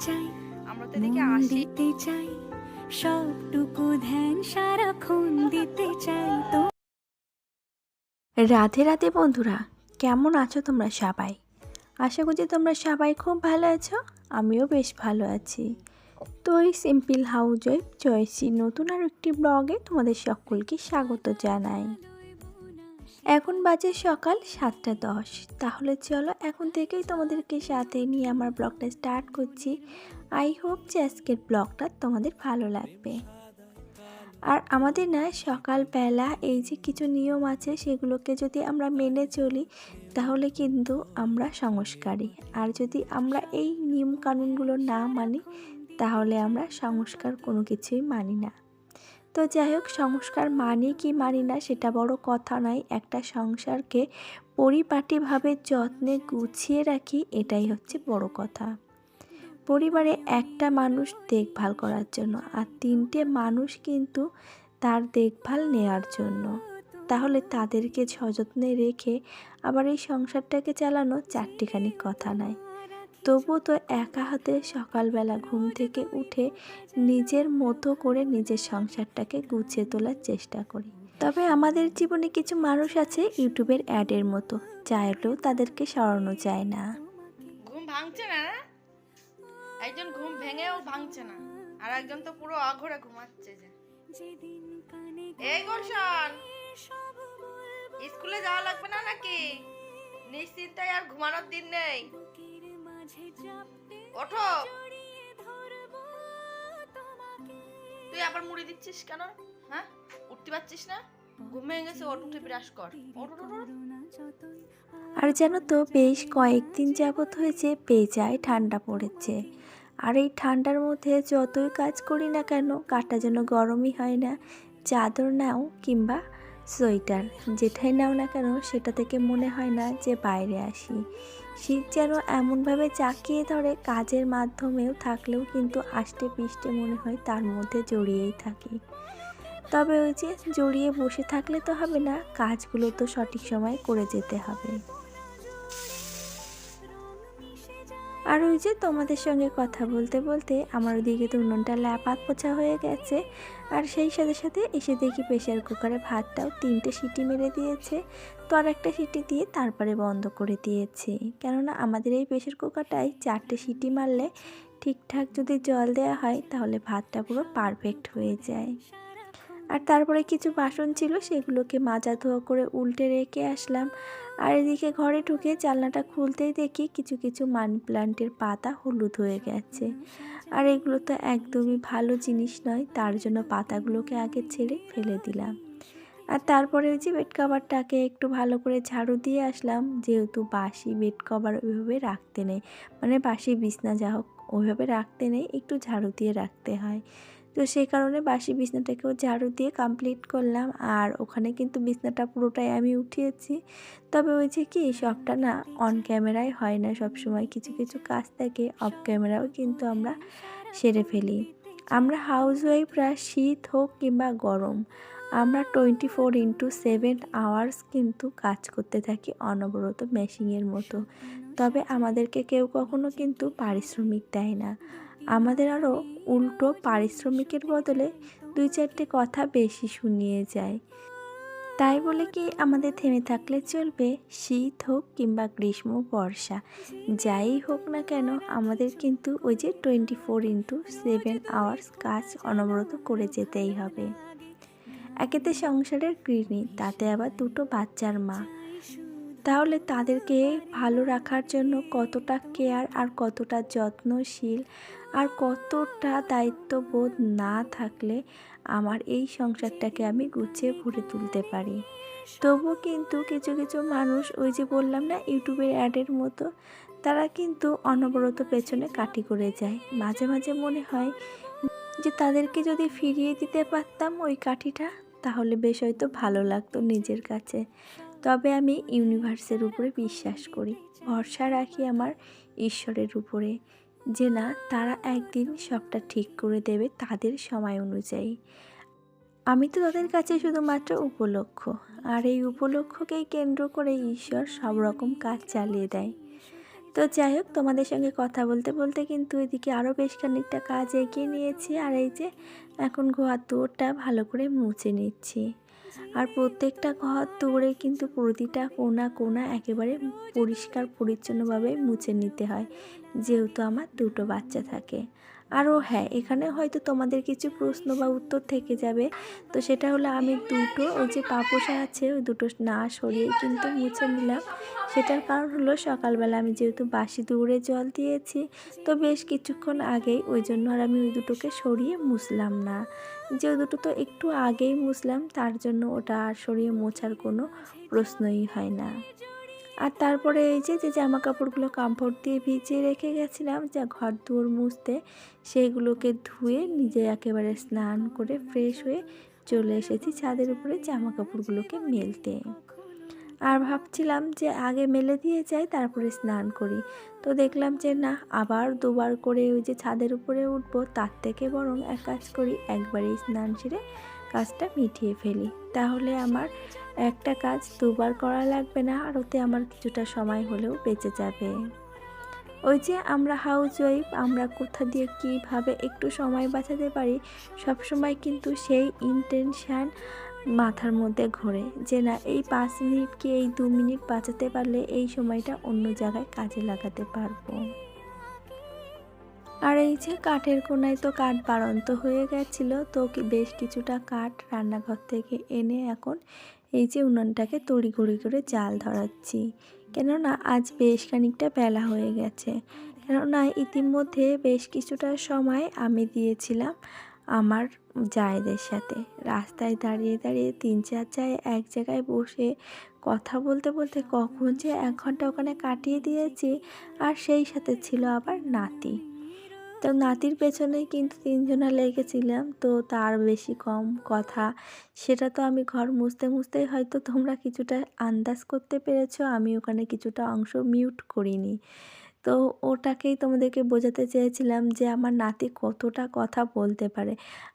চাই আমরা তো এদিকে আসি। দিতে চাই সবটুকু ধ্যান সারাক্ষণ দিতে চাই তো। রাধে রাধে বন্ধুরা কেমন আছো তোমরা সবাই? আশা করছি তোমরা সবাই খুব ভালো আছো আমিও বেশ ভালো আছি। তো এই সিম্পল হাউস ওয়াইফ জয়সি নতুন আর একটি ব্লগে তোমাদের সকলকে স্বাগত জানাই। এখন বাজে সকাল সাতটা দশ। তাহলে চলো এখন থেকেই তোমাদেরকে সাথে নিয়ে আমার ব্লগটা স্টার্ট করছি। আই হোপ যে আজকের ব্লগটা তোমাদের ভালো লাগবে। আর আমাদের না সকালবেলা এই যে কিছু নিয়ম আছে সেগুলোকে যদি আমরা মেনে চলি, তাহলে কিন্তু আমরা সংস্কারী। আর যদি আমরা এই নিয়ম কানুনগুলো না মানি, তাহলে আমরা সংস্কার কোনো কিছুই মানি না। তো যাই হোক, সংস্কার মানি কি মানি না সেটা বড় কথা নয়। একটা সংসারকে পরিপাটিভাবে যত্নে গুছিয়ে রাখি, এটাই হচ্ছে বড় কথা। পরিবারে একটা মানুষ দেখভাল করার জন্য আর তিনটে মানুষ কিন্তু তার দেখভাল নেওয়ার জন্য। তাহলে তাদেরকে সযত্নে রেখে আবার এই সংসারটাকে চালানো চারটিখানি কথা নয়। তবুও তো একা হাতে সকালবেলা ঘুম থেকে উঠে নিজের মতো করে নিজের সংসারটাকে গুছিয়ে তোলার চেষ্টা করি। তবে আমাদের জীবনে কিছু মানুষ আছে ইউটিউবের অ্যাডের মতো চাইলেও তাদেরকে সরানো যায় না। ঘুম ভাঙছে না? একজন ঘুম ভেঙেও ভাঙছে না, আর একজন তো পুরো অঘরে ঘুমাচ্ছে যে। এই গুলশান, স্কুলে যাওয়া লাগবে না নাকি? নিশ্চিন্তায় আর ঘুমানোর দিন নেই। ওঠো। জড়িয়ে ধরবো তোমাকে। তুই আবার মুড়ি দিচ্ছিস কেন? হ্যাঁ? উঠতে পারছিস না? ঘুম ভেঙে গেছে উঠে বিরাস কর। আর জানো তো বেশ কয়েকদিন যাবৎ হয়েছে বেজায় ঠান্ডা পড়েছে। আর এই ঠান্ডার মধ্যে যতই কাজ করি না কেন গাটা যেন গরমই হয় না। চাদর নাও কিংবা সোয়েটার যেটাই নাও না কেন সেটা থেকে মনে হয় না যে বাইরে আসি। শীত যেন এমনভাবে চাকিয়ে ধরে কাজের মাধ্যমেও থাকলেও কিন্তু আষ্টে পিষ্টে মনে হয় তার মধ্যে জড়িয়েই থাকি। তবে ওই যে জড়িয়ে বসে থাকলে তো হবে না, কাজগুলো তো সঠিক সময় করে যেতে হবে। আর ওই যে তোমাদের সঙ্গে কথা বলতে বলতে আমার ওদিকে তো উনুনটা ল্যাপাত পোছা হয়ে গেছে। আর সেই সাথে সাথে এসে দেখি প্রেশার কুকারে ভাতটাও তিনটে সিটি মেরে দিয়েছে। তো আর একটা সিটি দিয়ে তারপরে বন্ধ করে দিয়েছি। কেননা আমাদের এই প্রেশার কুকারটায় চারটে সিটি মারলে ঠিকঠাক যদি জল দেওয়া হয় তাহলে ভাতটা পুরো পারফেক্ট হয়ে যায়। আর তারপরে কিছু বাসন ছিল, সেগুলোকে মাজা ধোয়া করে উল্টে রেখে আসলাম। আর এদিকে ঘরে ঢুকে জানলাটা খুলতেই দেখি কিছু কিছু মানি প্লান্টের পাতা হলুদ হয়ে গেছে। আর এগুলো তো একদমই ভালো জিনিস নয়, তার জন্য পাতাগুলোকে আগে ছেড়ে ফেলে দিলাম। আর তারপরে ওই যে বেড কভারটাকে একটু ভালো করে ঝাড়ু দিয়ে আসলাম, যেহেতু বাসি বেড কভার ওইভাবে রাখতে নেই। মানে বাসি বিছনা যা হোক, ওইভাবে রাখতে নেই, একটু ঝাড়ু দিয়ে রাখতে হয়। তো সেই কারণে বাসি বিছনাটাকেও ঝাড়ু দিয়ে কমপ্লিট করলাম। আর ওখানে কিন্তু বিছনাটা পুরোটাই আমি উঠিয়েছি। তবে ওই যে কি, সবটা না অন ক্যামেরায় হয় না। সব সময় কিছু কিছু কাজ থাকে অফ ক্যামেরাও কিন্তু আমরা সেরে ফেলি। আমরা হাউস ওয়াইফরা শীত হোক কিংবা গরম, আমরা twenty four into seven hours কিন্তু কাজ করতে থাকি অনবরত মেশিনের মতো। তবে আমাদেরকে কেউ কখনো কিন্তু পারিশ্রমিক দেয় না। আমাদের আরও উল্টো পারিশ্রমিকের বদলে দুই চারটে কথা বেশি শুনিয়ে যায়। তাই বলে কি আমাদের থেমে থাকলে চলবে শীত হোক কিংবা গ্রীষ্ম, বর্ষা, যাই হোক না কেন আমাদের কিন্তু ওই যে twenty four into seven hours কাজ অনবরত করে যেতেই হবে। একেতে সংসারের গৃহিণী, তাতে আবার দুটো বাচ্চার মা। তাহলে তাদেরকে ভালো রাখার জন্য কতটা কেয়ার আর কতটা যত্নশীল আর কতটা দায়িত্ববোধ না থাকলে আমার এই সংসারটাকে আমি গুছিয়ে ভরে তুলতে পারি। তবু কিন্তু কিছু কিছু মানুষ ওই যে বললাম না, ইউটিউবের অ্যাডের মতো, তারা কিন্তু অনবরত পেছনে কাটি করে যায়। মাঝে মাঝে মনে হয় যে তাদেরকে যদি ফিরিয়ে দিতে পারতাম ওই কাঠিটা, তাহলে বেশ হয়তো ভালো লাগতো নিজের কাছে। তবে আমি ইউনিভার্সের উপরে বিশ্বাস করি, ভরসা রাখি আমার ঈশ্বরের উপরে। যে না, তারা একদিন সবটা ঠিক করে দেবে তাদের সময় অনুযায়ী। আমি তো তাদের কাছে শুধুমাত্র উপলক্ষ, আর এই উপলক্ষকেই কেন্দ্র করে ঈশ্বর সব রকম কাজ চালিয়ে দেয়। তো যাই হোক, তোমাদের সঙ্গে কথা বলতে বলতে কিন্তু এদিকে আরও বেশ খানিকটা কাজ এগিয়ে নিয়েছি, আর এই যে এখন ঘর দুয়ারটা ভালো করে মুছে নিচ্ছি। আর প্রত্যেকটা ঘর ধরে কিন্তু প্রতিটা কোনা কোনা একেবারে পরিষ্কার পরিচ্ছন্নভাবে মুছে নিতে হয়। যেহেতু আমার দুটো বাচ্চা থাকে। আরও হ্যাঁ এখানে হয়তো তোমাদের কিছু প্রশ্ন বা উত্তর থেকে যাবে। তো সেটা হলো আমি দুটো, ওই যে পাপোসা আছে, ওই দুটো না সরিয়ে কিন্তু মুছে নিলাম। সেটার কারণ হলো সকালবেলা আমি যেহেতু বাসি দৌড়ে জল দিয়েছি, তো বেশ কিছুক্ষণ আগেই ওই জন্য আর আমি ওই দুটোকে সরিয়ে মুছলাম না। যে দুটো তো একটু আগেই মুছলাম, তার জন্য ওটা আর সরিয়ে মোছার কোনো প্রশ্নই হয় না। আর তারপরে এই যে যে জামা কাপড়গুলো কামফোর্ট দিয়ে ভিজিয়ে রেখে গেছিলাম, যা ঘর দুয়ার মুছতে, সেইগুলোকে ধুয়ে নিজে একেবারে স্নান করে ফ্রেশ হয়ে চলে এসেছি ছাদের উপরে জামা কাপড়গুলোকে মেলতে। আর ভাবছিলাম যে আগে মেলে দিয়ে যাই, তারপরে স্নান করি। তো দেখলাম যে না, আবার দুবার করে ওই যে ছাদের উপরে উঠবো, তার থেকে বরং এক কাজ করি, একবারেই স্নান সেরে কাজটা মিটিয়ে ফেলি। তাহলে আমার একটা কাজ দুবার করা লাগবে না, আর ওতে আমার কিছুটা সময় হলেও বেঁচে যাবে। ওই যে আমরা হাউস ওয়াইফ আমরা কোথা দিয়ে কীভাবে একটু সময় বাঁচাতে পারি সব সময় কিন্তু সেই ইন্টেনশান মাথার মধ্যে ঘোরে যে না, এই পাঁচ মিনিট কি এই দু মিনিট বাঁচাতে পারলে এই সময়টা অন্য জায়গায় কাজে লাগাতে পারব। আর এই যে কাঠের কোনায় তো কাঠ বাড়ন্ত হয়ে গেছিল, তো বেশ কিছুটা কাঠ রান্নাঘর থেকে এনে এখন এই যে উনুনটাকে তড়িঘড়ি করে জাল ধরাচ্ছি। কেননা আজ বেশ খানিকটা বেলা হয়ে গেছে। কেননা ইতিমধ্যে বেশ কিছুটা সময় আমি দিয়েছিলাম আমার জায়েদের সাথে। রাস্তায় দাঁড়িয়ে দাঁড়িয়ে তিন চার চায় এক জায়গায় বসে কথা বলতে বলতে কখন যে এক ঘণ্টা ওখানে কাটিয়ে দিয়েছি, আর সেই সাথে ছিল আবার নাতি। তো নাতির পেছনেই কিন্তু তিনজনা লেগেছিলাম, তো তার বেশি কম কথা। সেটা তো আমি ঘর মুছতে মুছতেই হয়তো তোমরা কিছুটা আন্দাজ করতে পেরেছ, আমি ওখানে কিছুটা অংশ মিউট করিনি। তো ওটাকেই তোমাদেরকে বোঝাতে চেয়েছিলাম যে আমার নাতি কতটা কথা বলতে পারে।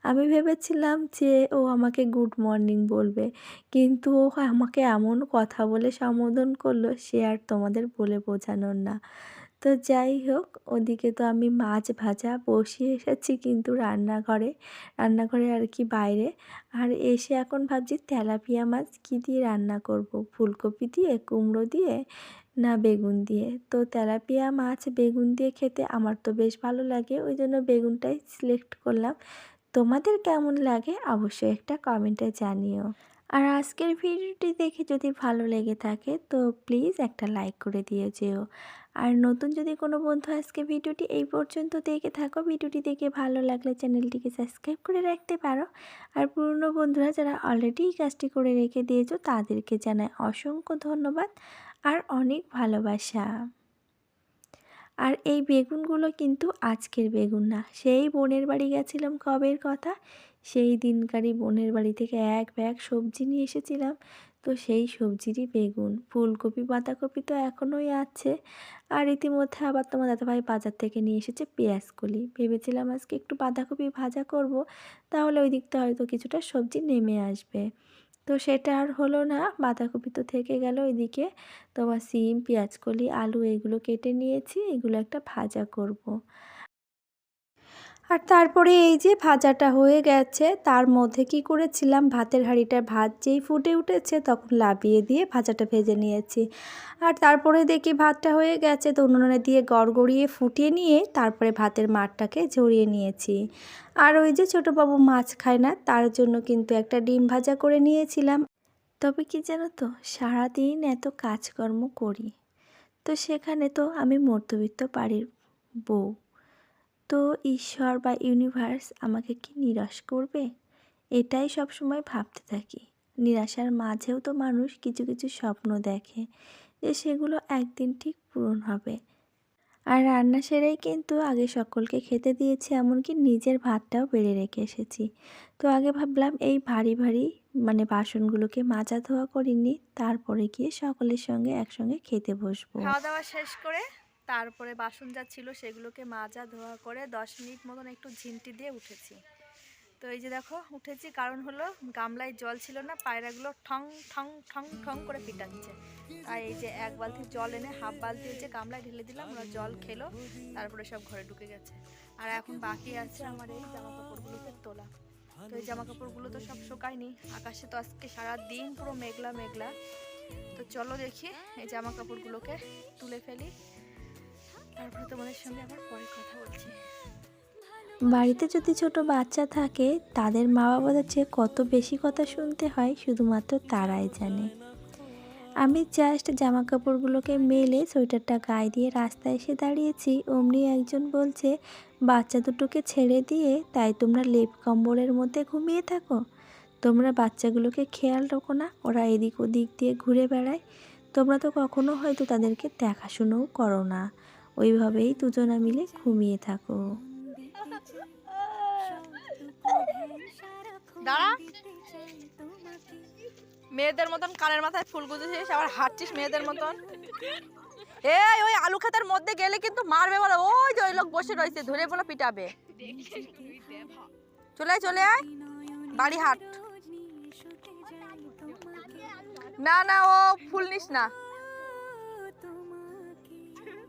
আমি ভেবেছিলাম যে ও আমাকে গুড মর্নিং বলবে, কিন্তু ও আমাকে এমন কথা বলে সম্বোধন করল, সে আর তোমাদের বলে বোঝানোর না। তো যাই হোক, ওদিকে তো আমি মাছ ভাজা বসিয়ে এসেছি কিন্তু রান্নাঘরে। রান্নাঘরে আর কি বাইরে। আর এসে এখন ভাবছি তেলাপিয়া মাছ কী দিয়ে রান্না করব? ফুলকপি দিয়ে, কুমড়ো দিয়ে, না বেগুন দিয়ে? তো তেলাপিয়া মাছ বেগুন দিয়ে খেতে আমার তো বেশ ভালো লাগে, ওই জন্য বেগুনটাই সিলেক্ট করলাম। তোমাদের কেমন লাগে অবশ্যই একটা কমেন্টে জানিও। আর আজকের ভিডিওটি দেখে যদি ভালো লেগে থাকে, তো প্লিজ একটা লাইক করে দিয়ে যেও। আর নতুন যদি কোনো বন্ধু আজকে ভিডিওটি এই পর্যন্ত দেখে থাকো, ভিডিওটি দেখে ভালো লাগলে চ্যানেলটিকে সাবস্ক্রাইব করে রাখতে পারো। আর পুরনো বন্ধুরা যারা অলরেডি এই কাজটি করে রেখে দিয়েছ, তাদেরকে জানাই অসংখ্য ধন্যবাদ আর অনেক ভালোবাসা। আর এই বেগুনগুলো কিন্তু আজকের বেগুন না, সেই বোনের বাড়ি গেছিলাম কবের কথা? সেই দিনকারই বোনের বাড়ি থেকে এক ব্যাগ সবজি নিয়ে এসেছিলাম। তো সেই সবজিরই বেগুন, ফুলকপি, বাঁধাকপি তো এখনোই আছে। আর ইতিমধ্যে আবার তোমার দাদাভাই বাজার থেকে নিয়ে এসেছে পেঁয়াজ কলি ভেবেছিলাম আজকে একটু বাঁধাকপি ভাজা করব, তাহলে ওই দিকটা হয়তো কিছুটা সবজি নেমে আসবে। তো সেটা আর হলো না, বাঁধাকপি তো থেকে গেল ওইদিকে। তোমার সিম, পেঁয়াজকলি, আলু এগুলো কেটে নিয়েছি, এগুলো একটা ভাজা করব। আর তারপরে এই যে ভাজাটা হয়ে গেছে, তার মধ্যে কি করেছিলাম? ভাতের হাঁড়িটার ভাত যেই ফুটে উঠেছে, তখন লাবিয়ে দিয়ে ভাজাটা ভেজে নিয়েছি। আর তারপরে দেখি ভাতটা হয়ে গেছে, তো উনুনে দিয়ে গড়গড়িয়ে ফুটিয়ে নিয়ে তারপরে ভাতের মাঠটাকে ঝরিয়ে নিয়েছি। আর ওই যে ছোটো বাবু মাছ খায় না, তার জন্য কিন্তু একটা ডিম ভাজা করে নিয়েছিলাম। তবে কি জানো তো, সারাদিন এত কাজকর্ম করি, তো সেখানে তো আমি মধ্যবিত্ত বাড়ির বউ। তো ঈশ্বর বা ইউনিভার্স আমাকে কি নিরাশ করবে? এটাই সব সময় ভাবতে থাকি। নিরাশার মাঝেও তো মানুষ কিছু কিছু স্বপ্ন দেখে যে সেগুলো একদিন ঠিক পূরণ হবে। আর রান্না সেরেই কিন্তু আগে সকলকে খেতে দিয়েছি, এমনকি নিজের ভাতটাও বেড়ে রেখে এসেছি। তো আগে ভাবলাম এই ভারী ভারী মানে বাসনগুলোকে মাজা ধোয়া করিনি তারপরে গিয়ে সকলের সঙ্গে একসঙ্গে খেতে বসবো। খাওয়া দাওয়া শেষ করে তারপরে বাসন যা ছিল সেগুলোকে মাজা ধোয়া করে দশ মিনিট মতন একটু ঝিমটি দিয়ে উঠেছি। তো এই যে দেখো, উঠেছি কারণ হলো গামলায় জল ছিল না, পায়রাগুলো ঠং ঠং ঠং ঠং করে পিটাচ্ছে। তাই এই যে এক বালতি জল এনে হাফ বালতি হচ্ছে গামলায় ঢেলে দিলাম, ওরা জল খেলো, তারপরে সব ঘরে ঢুকে গেছে। আর এখন বাকি আছে আমার এই জামা কাপড়গুলোকে তোলা। তো এই জামা কাপড়গুলো তো সব শুকায়নি, আকাশে তো আজকে সারা দিন পুরো মেঘলা মেঘলা। তো চলো দেখি এই জামা কাপড়গুলোকে তুলে ফেলি। বাড়িতে যদি ছোট বাচ্চা থাকে, তাদের মা বাবাদের চেয়ে কত বেশি কথা শুনতে হয় শুধুমাত্র তারাই জানে। আমি জাস্ট জামা কাপড়গুলোকে মেলে সোয়েটারটা গায়ে দিয়ে রাস্তায় এসে দাঁড়িয়েছি, অমনি একজন বলছে, বাচ্চা দুটোকে ছেড়ে দিয়ে, তাই তোমরা লেপ কম্বলের মধ্যে ঘুমিয়ে থাকো। তোমরা বাচ্চাগুলোকে খেয়াল রাখো না, ওরা এদিক ওদিক দিয়ে ঘুরে বেড়ায়। তোমরা তো কখনো হয়তো তাদেরকে দেখাশুনোও করো না। ওইভাবেই দুজনা মিলে ঘুমিয়ে থাকো। মেয়েদের মতন কানের মাথায় ফুল গুঁজেছিস, আবার হাঁটছিস মেয়েদের মতন। এই, ওই আলু খেতার মধ্যে গেলে কিন্তু মারবে বলে। ওই যে ওই লোক বসে রয়েছে, ধরে বলে পিটাবে। চলে চলে আয়। বাড়ি হাট। না না, ও ফুল নিস না।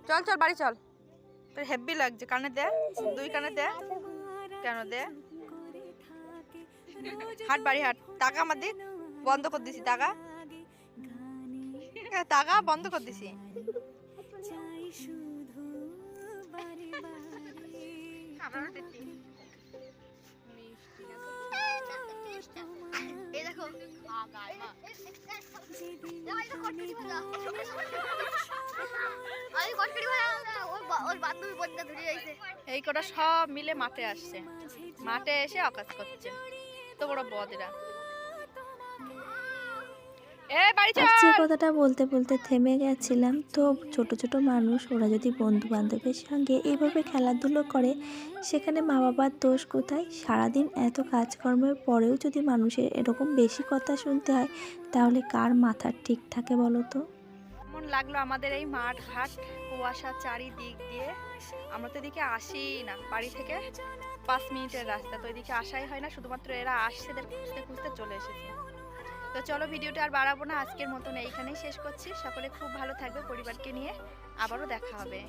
চল চল বাড়ি চল তোর হেভি লাগছে কানে দে দুই কানে দে কেন দে হাট বাড়ি হাট টাকা আমার দিক বন্ধ করে দিছি টাকা টাকা বন্ধ করে দিছি এই দেখো এই কটা সব মিলে মাঠে আসছে। মাঠে এসে আকাশ করছে। তো বড় বদেরা যে কথাটা বলতে বলতে থেমে গেছিলাম। তো ছোট ছোট মানুষ ওরা যদি বন্ধু বান্ধবের সঙ্গে এইভাবে খেলাধুলো করে সেখানে মা বাবার দোষ কোথায়? সারাদিন এত কাজকর্মের পরেও যদি মানুষের এরকম বেশি কথা শুনতে হয় তাহলে কার মাথার ঠিক থাকে বলো তো? কেমন লাগল আমাদের এই মাঠ ঘাট কুয়াশা চারিদিক দিয়ে? আমরা তো এদিকে আসি না, বাড়ি থেকে পাঁচ মিনিটের রাস্তা, তো এদিকে আসাই হয় না, শুধুমাত্র এরা আসছে, এদের খুঁজতে খুঁজতে চলে এসেছে। তো চলো ভিডিওটা আর বাড়াবো না, আজকের মতন এইখানেই শেষ করছি। সকলে খুব ভালো থাকবে পরিবারকে নিয়ে, আবারও দেখা হবে।